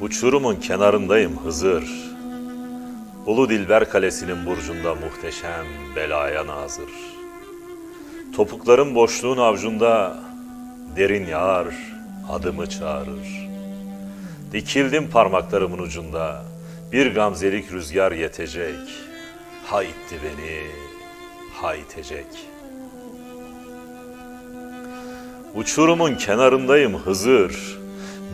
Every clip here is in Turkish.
Uçurumun kenarındayım Hızır. Ulu Dilber Kalesi'nin burcunda muhteşem belaya nazır. Topukların boşluğun avcunda derin yağar, adımı çağırır. Dikildim parmaklarımın ucunda, bir gamzelik rüzgar yetecek. Ha itti beni, ha itecek. Uçurumun kenarındayım Hızır.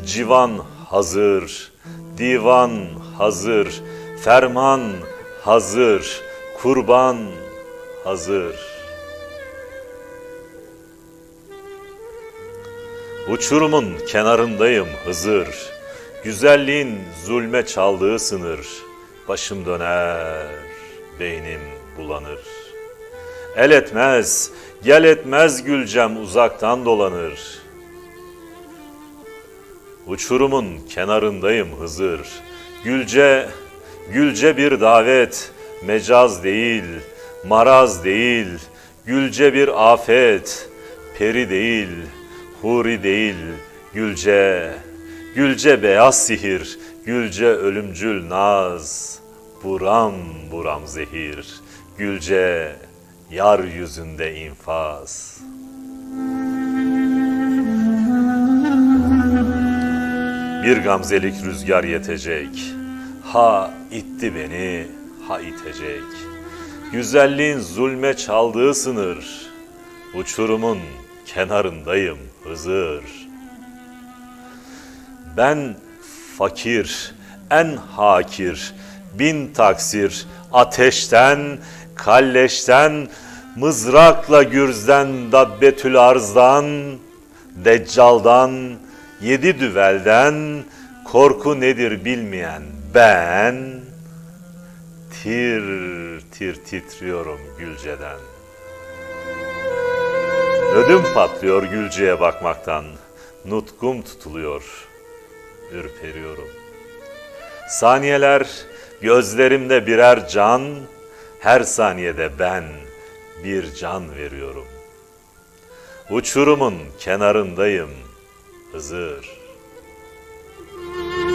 Civan hazır, divan hazır, ferman hazır, kurban hazır. Uçurumun kenarındayım Hızır. Güzelliğin zulme çaldığı sınır. Başım döner, beynim bulanır. El etmez, gel etmez gülcem uzaktan dolanır. Uçurumun kenarındayım Hızır. Gülce, gülce bir davet, mecaz değil, maraz değil. Gülce bir afet, peri değil, huri değil. Gülce, gülce beyaz sihir, gülce ölümcül naz. Buram buram zehir, gülce yar yüzünde infaz.'' Bir gamzelik rüzgar yetecek. Ha itti beni, ha itecek. Güzelliğin zulme çaldığı sınır. Uçurumun kenarındayım Hızır. Ben fakir, en hakir, bin taksir, ateşten, kalleşten, mızrakla gürzden, dabbetül arzdan, deccaldan, yedi düvelden, korku nedir bilmeyen ben, tir tir titriyorum Gülce'den. Ödüm patlıyor Gülce'ye bakmaktan, nutkum tutuluyor, ürperiyorum. Saniyeler gözlerimde birer can, her saniyede ben bir can veriyorum. Uçurumun kenarındayım Hızır.